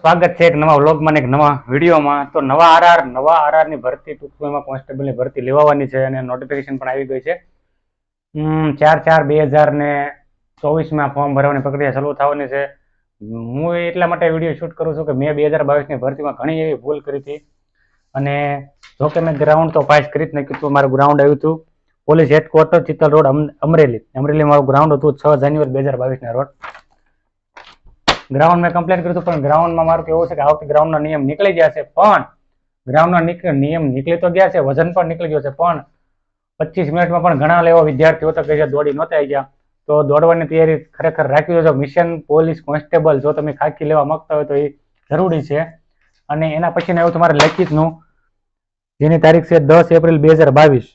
સ્વાગત છે એક નવા વ્લોગમાં એક નવા વિડીયોમાં. તો નવા આરઆર નવા આરઆરની ભરતી ટૂંકમાં કોન્સ્ટેબલની ભરતી લેવાની છે અને નોટિફિકેશન પણ આવી ગઈ છે. ચાર ચાર બે હજાર ને ચોવીસમાં ફોર્મ ભરવાની પ્રક્રિયા શરૂ થવાની છે. હું એટલા માટે વીડિયો શૂટ કરું છું કે મેં બે હજાર બાવીસની ભરતીમાં ઘણી એવી ભૂલ કરી હતી. અને જો કે મેં ગ્રાઉન્ડ તો પાસ કરી જ નાખ્યું હતું. મારું ગ્રાઉન્ડ આવ્યું હતું. પોલીસ હેડક્વાર્ટર ચિત્તલ રોડ, અમ- અમરેલી. અમરેલી મારું ગ્રાઉન્ડ હતું છ જાન્યુઆરી બે હજાર બાવીસના રોડ ગ્રાઉન્ડ મેં કમ્પ્લેન કર્યું હતું, પણ ગ્રાઉન્ડમાં મારું કેવું છે કે આ વખતે ગ્રાઉન્ડના નિયમ નીકળી ગયા છે, પણ ગ્રાઉન્ડના નિયમ નીકળી તો ગયા છે, વજન પણ નીકળી ગયો છે, પણ પચીસ મિનિટમાં પણ ઘણા લેવા વિદ્યાર્થીઓ તો કહે દોડી નહોતા ગયા. તો દોડવાની તૈયારી ખરેખર રાખવી જોઈએ. મિશન પોલીસ કોન્સ્ટેબલ જો તમે ખાકી લેવા માંગતા હોય તો એ જરૂરી છે. અને એના પછીનું એવું તમારે લેખિતનું, જેની તારીખ છે દસ એપ્રિલ બે હજાર બાવીસ.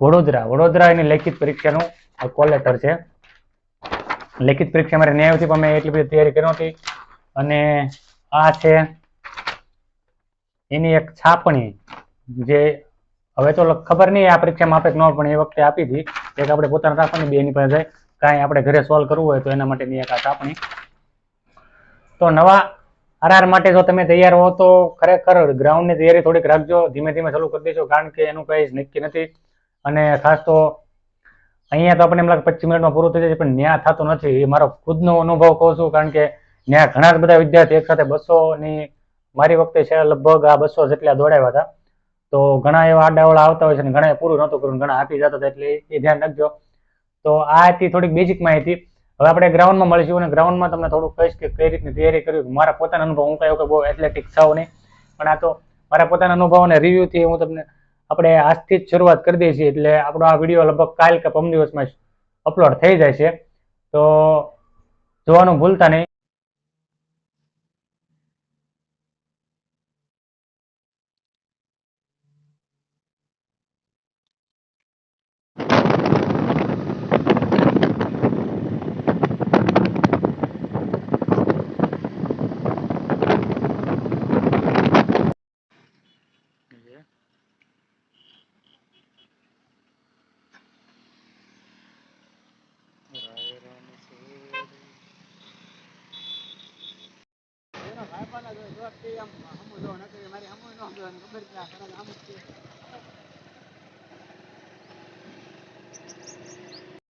વડોદરા. વડોદરા એની લેખિત પરીક્ષાનું કોલેટર છે. લેખિત પરીક્ષા મારે ન્યાય હતી, પણ મેં એટલી બધી તૈયારી કરી હતી અને આ છે એની એક છાપણી, જે હવે તો ખબર નહીં આ પરીક્ષામાં આપે કે ન પણ એ વખતે આપી હતી. એક આપણે પોતાના રાખવાની બે એની પાસે કાંઈ આપણે ઘરે સોલ્વ કરવું હોય તો એના માટેની એક આ છાપણી. તો નવા આરઆર માટે જો તમે તૈયાર હો તો ખરેખર ગ્રાઉન્ડની તૈયારી થોડીક રાખજો. ધીમે ધીમે ચાલુ કરી દેજો, કારણ કે એનું કંઈ નક્કી નથી. અને ખાસ તો અહીંયા તો આપણે એમ લાગે પચીસ મિનિટમાં પૂરું થઈ જાય પણ ન્યા થતું નથી. એ મારો ખુદનો અનુભવ કહું છું, કારણ કે ત્યાં ઘણા બધા વિદ્યાર્થી એક સાથે બસો ની મારી વખતે છે લગભગ આ બસો જેટલા દોડાવ્યા હતા. તો ઘણા એવા આડાવડા આવતા હોય છે અને ઘણા પૂરું નહોતું કર્યું, ઘણા આપી જતા હતા, એટલે એ ધ્યાન રાખજો. તો આ હતી થોડીક બેઝિક માહિતી. હવે આપણે ગ્રાઉન્ડમાં મળીશું અને ગ્રાઉન્ડમાં તમને થોડું કહીશ કે કઈ રીતની તૈયારી કરવી. મારા પોતાના અનુભવ, હું કહ્યું કે બહુ એથ્લેટિક થાવ નહીં. પણ આ તો મારા પોતાના અનુભવ અને રિવ્યુથી હું તમને આપણે આજથી જ શરૂઆત કરી દઈએ છીએ. એટલે આપણો આ વીડિયો લગભગ કાલ કે પમ દિવસમાં અપલોડ થઈ જાય છે. તો જોવાનું ભૂલતા નહીં. ભાઈ પણ જો એમ હમું જો નકરી મારી હમો ન જો ખબર ક્યાં કરે આમ છે.